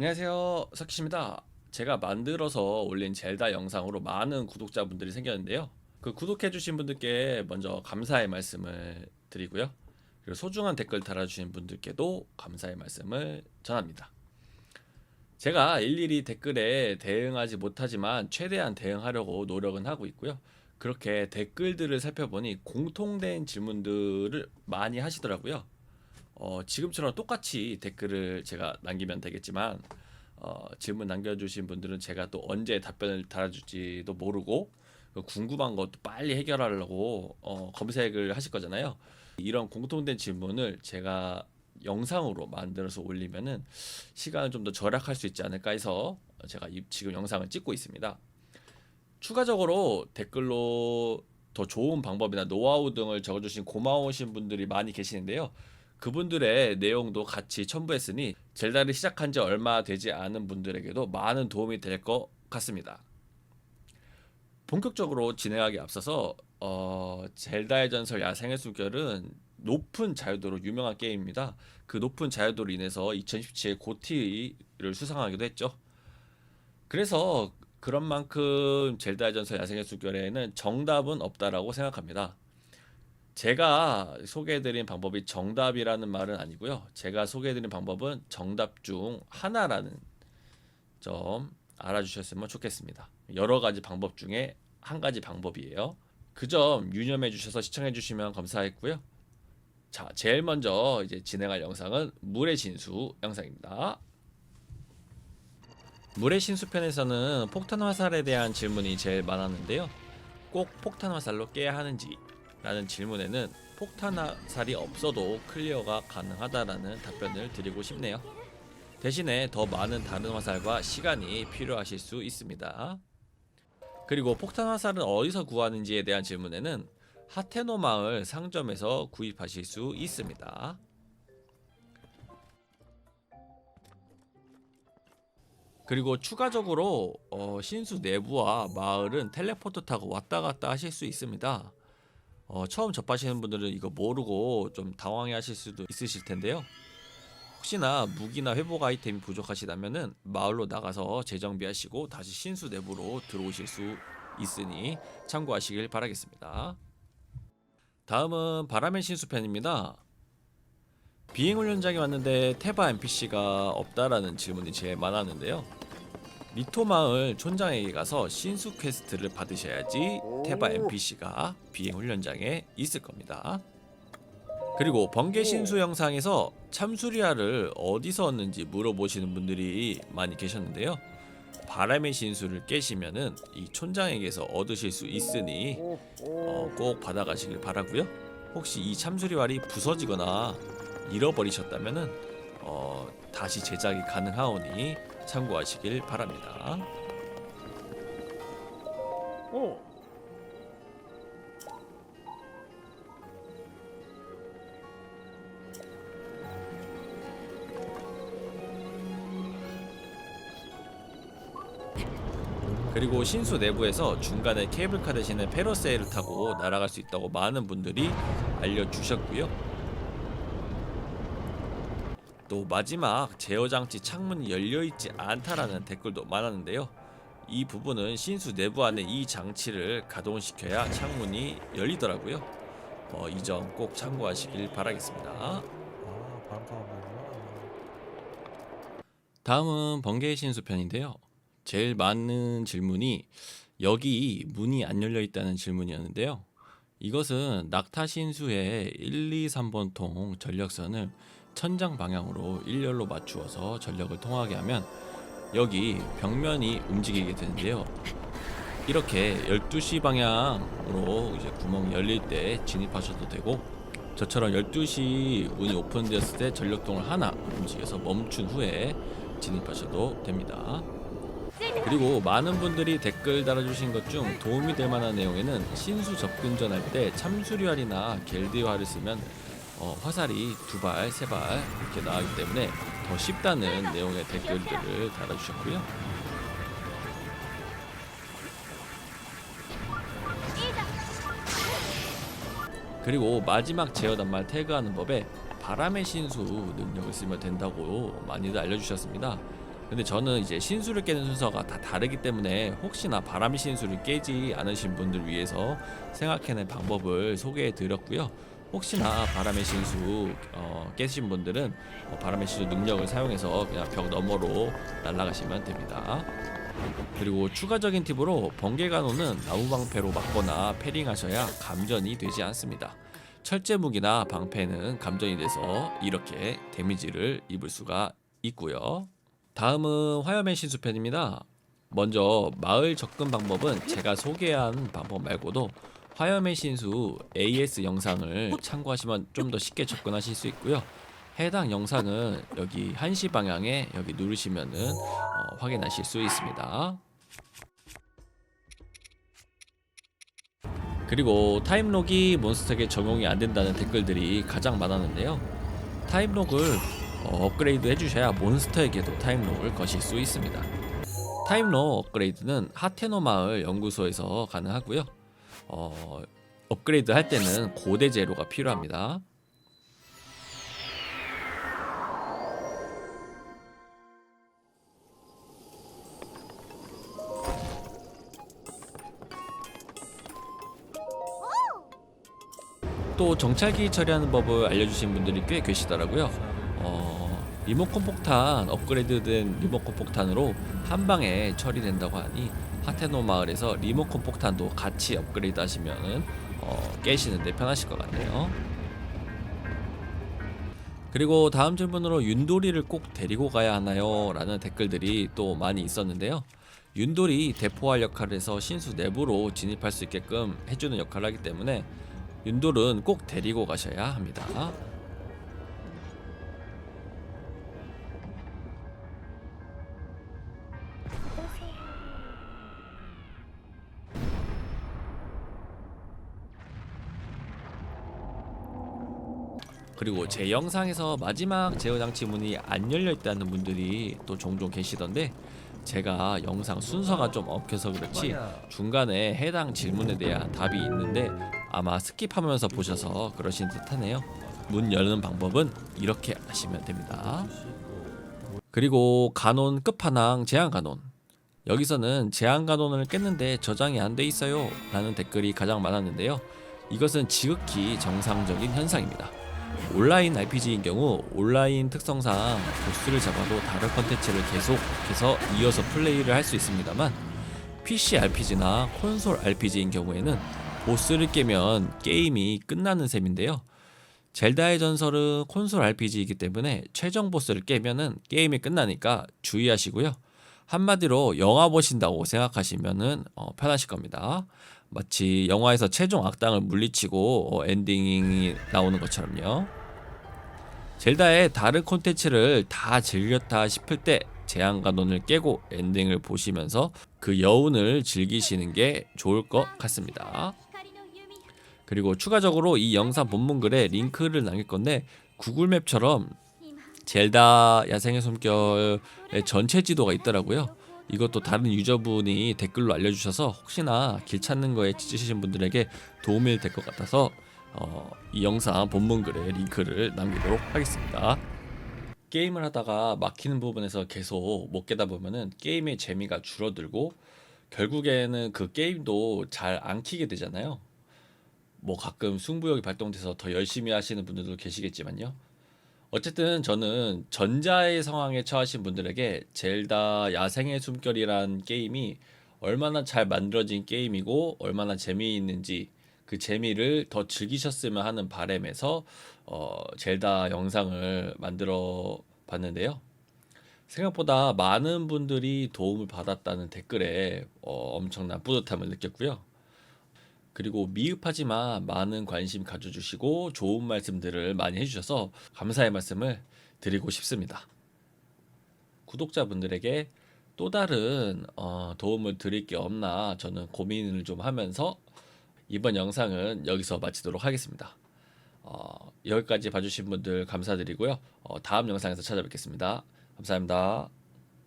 안녕하세요. 석키입니다. 제가 만들어서 올린 젤다 영상으로 많은 구독자분들이 생겼는데요. 그 구독해주신 분들께 먼저 감사의 말씀을 드리고요. 그리고 소중한 댓글 달아주신 분들께도 감사의 말씀을 전합니다. 제가 일일이 댓글에 대응하지 못하지만 최대한 대응하려고 노력은 하고 있고요. 그렇게 댓글들을 살펴보니 공통된 질문들을 많이 하시더라고요. 어, 지금처럼 똑같이 댓글을 제가 남기면 되겠지만 어, 질문 남겨주신 분들은 제가 또 언제 답변을 달아줄지도 모르고 그 궁금한 것도 빨리 해결하려고 어, 검색을 하실 거잖아요. 이런 공통된 질문을 제가 영상으로 만들어서 올리면은 시간을 좀 더 절약할 수 있지 않을까 해서 제가 이- 지금 영상을 찍고 있습니다. 추가적으로 댓글로 더 좋은 방법이나 노하우 등을 적어주신 고마우신 분들이 많이 계시는데요. 그분들의 내용도 같이 첨부했으니 젤다를 시작한 지 얼마 되지 않은 분들에게도 많은 도움이 될 것 같습니다. 본격적으로 진행하기 앞서서 어, 젤다의 전설 야생의 숨결은 높은 자유도로 유명한 게임입니다. 그 높은 자유도로 인해서 2017 고티를 수상하기도 했죠. 그래서 그런 만큼 젤다의 전설 야생의 숨결에는 정답은 없다라고 생각합니다. 제가 소개해드린 방법이 정답이라는 말은 아니고요. 제가 소개해드린 방법은 정답 중 하나라는 점 알아주셨으면 좋겠습니다. 여러 가지 방법 중에 한 가지 방법이에요. 그 점 유념해 주셔서 시청해 주시면 감사하겠고요. 자, 제일 먼저 이제 진행할 영상은 물의 진수 영상입니다. 물의 신수 편에서는 폭탄 화살에 대한 질문이 제일 많았는데요. 꼭 폭탄 화살로 깨야 하는지 라는 질문에는 폭탄 화살이 없어도 클리어가 가능하다라는 답변을 드리고 싶네요. 대신에 더 많은 다른 화살과 시간이 필요하실 수 있습니다. 그리고 폭탄 화살은 어디서 구하는지에 대한 질문에는 하테노 마을 상점에서 구입하실 수 있습니다. 그리고 추가적으로 어, 신수 내부와 마을은 텔레포트 타고 왔다 갔다 하실 수 있습니다. 어, 처음 접하시는 분들은 이거 모르고 좀 당황해 하실 수도 있으실 텐데요. 혹시나 무기나 회복 아이템이 부족하시다면은 마을로 나가서 재정비하시고 다시 신수 내부로 들어오실 수 있으니 참고하시길 바라겠습니다. 다음은 바람의 신수 편입니다. 비행 훈련장에 왔는데 테바 NPC가 없다라는 질문이 제일 많았는데요. 리토 마을 촌장에게 가서 신수 퀘스트를 받으셔야지 테바 NPC가 비행 훈련장에 있을 겁니다. 그리고 번개 신수 영상에서 참수리아를 어디서 얻는지 물어보시는 분들이 많이 계셨는데요. 바람의 신수를 깨시면은 이 촌장에게서 얻으실 수 있으니 어, 꼭 받아가시길 바라고요. 혹시 이 참수리알이 부서지거나 잃어버리셨다면은 어, 다시 제작이 가능하오니 참고하시길 바랍니다. 오. 그리고 신수 내부에서 중간에 케이블카 대신에 페러세일을 타고 날아갈 수 있다고 많은 분들이 알려주셨고요. 또 마지막 제어 장치 창문이 열려 있지 않다라는 댓글도 많았는데요. 이 부분은 신수 내부 안에 이 장치를 가동시켜야 창문이 열리더라고요. 어, 이 점 꼭 참고하시길 바라겠습니다. 아, 반가워요. 다음은 번개의 신수 편인데요. 제일 많은 질문이 여기 문이 안 열려 있다는 질문이었는데요. 이것은 낙타 신수의 1, 2, 3번 통 전력선을 천장 방향으로 일렬로 맞추어서 전력을 통하게 하면 여기 벽면이 움직이게 되는데요. 이렇게 12시 방향으로 이제 구멍이 열릴 때 진입하셔도 되고 저처럼 12시 문이 오픈되었을 때 전력동을 하나 움직여서 멈춘 후에 진입하셔도 됩니다. 그리고 많은 분들이 댓글 달아주신 것 중 도움이 될 만한 내용에는 신수 접근 전 할 때 참수류알이나 겔디화를 쓰면 어, 화살이 두 발, 세 발 이렇게 나가기 때문에 더 쉽다는 내용의 댓글들을 달아주셨고요. 그리고 마지막 제어 단말 태그하는 법에 바람의 신수 능력을 쓰면 된다고 많이들 알려주셨습니다. 근데 저는 이제 신수를 깨는 순서가 다 다르기 때문에 혹시나 바람의 신수를 깨지 않으신 분들 위해서 생각해낸 방법을 소개해 드렸고요. 혹시나 바람의 신수 어, 깨신 분들은 어, 바람의 신수 능력을 사용해서 그냥 벽 너머로 날아가시면 됩니다. 그리고 추가적인 팁으로 번개 간호는 나무 방패로 막거나 패링하셔야 감전이 되지 않습니다. 철제 무기나 방패는 감전이 돼서 이렇게 데미지를 입을 수가 있고요. 다음은 화염의 신수편입니다. 먼저 마을 접근 방법은 제가 소개한 방법 말고도 화염의 신수 AS 영상을 참고하시면 좀 더 쉽게 접근하실 수 있고요. 해당 영상은 여기 1시 방향에 여기 누르시면은 어, 확인하실 수 있습니다. 그리고 타임록이 몬스터에게 적용이 안 된다는 댓글들이 가장 많았는데요. 타임록을 어, 업그레이드 해주셔야 몬스터에게도 타임록을 거실 수 있습니다. 타임록 업그레이드는 하테노 마을 연구소에서 가능하고요. 어, 업그레이드 할 때는 고대 재료가 필요합니다. 또 정찰기 처리하는 법을 알려주신 분들이 꽤 계시더라고요. 어, 리모컨 폭탄 업그레이드된 리모컨 폭탄으로 한 방에 처리된다고 하니 하테노 마을에서 리모컨 폭탄도 같이 업그레이드 하시면은 어, 깨시는데 편하실 것 같네요. 그리고 다음 질문으로 윤돌이를 꼭 데리고 가야 하나요? 라는 댓글들이 또 많이 있었는데요. 윤돌이 대포할 역할을 해서 신수 내부로 진입할 수 있게끔 해주는 역할을 하기 때문에 윤돌은 꼭 데리고 가셔야 합니다. 그리고 제 영상에서 마지막 제어 장치 문이 안 열려 있다는 분들이 또 종종 계시던데 제가 영상 순서가 좀 엉켜서 그렇지 중간에 해당 질문에 대한 답이 있는데 아마 스킵하면서 보셔서 그러신 듯하네요. 문 여는 방법은 이렇게 하시면 됩니다. 그리고 간혼 끝판왕 제한 간혼 여기서는 제한 간혼을 깼는데 저장이 안 돼 있어요 라는 댓글이 가장 많았는데요. 이것은 지극히 정상적인 현상입니다. 온라인 RPG인 경우 온라인 특성상 보스를 잡아도 다른 컨텐츠를 계속해서 이어서 플레이를 할 수 있습니다만 PC RPG나 콘솔 RPG인 경우에는 보스를 깨면 게임이 끝나는 셈인데요. 젤다의 전설은 콘솔 RPG이기 때문에 최종 보스를 깨면은 게임이 끝나니까 주의하시고요. 한마디로 영화 보신다고 생각하시면은 어, 편하실 겁니다. 마치 영화에서 최종 악당을 물리치고 어, 엔딩이 나오는 것처럼요. 젤다의 다른 콘텐츠를 다 즐겼다 싶을 때 제한간론을 깨고 엔딩을 보시면서 그 여운을 즐기시는 게 좋을 것 같습니다. 그리고 추가적으로 이 영상 본문글에 링크를 남길 건데 구글맵처럼 젤다 야생의 숨결의 전체 지도가 있더라고요. 이것도 다른 유저분이 댓글로 알려주셔서 혹시나 길 찾는 거에 지치신 분들에게 도움이 될 것 같아서 어, 이 영상 본문글에 링크를 남기도록 하겠습니다. 게임을 하다가 막히는 부분에서 계속 못 깨다 보면은 게임의 재미가 줄어들고 결국에는 그 게임도 잘 안 키게 되잖아요. 뭐 가끔 승부욕이 발동돼서 더 열심히 하시는 분들도 계시겠지만요. 어쨌든 저는 전자의 상황에 처하신 분들에게 젤다 야생의 숨결이란 게임이 얼마나 잘 만들어진 게임이고 얼마나 재미있는지 그 재미를 더 즐기셨으면 하는 바람에서 어, 젤다 영상을 만들어 봤는데요. 생각보다 많은 분들이 도움을 받았다는 댓글에 어, 엄청난 뿌듯함을 느꼈고요. 그리고 미흡하지만 많은 관심 가져주시고 좋은 말씀들을 많이 해주셔서 감사의 말씀을 드리고 싶습니다. 구독자분들에게 또 다른 어, 도움을 드릴 게 없나 저는 고민을 좀 하면서 이번 영상은 여기서 마치도록 하겠습니다. 어, 여기까지 봐주신 분들 감사드리고요. 어, 다음 영상에서 찾아뵙겠습니다. 감사합니다.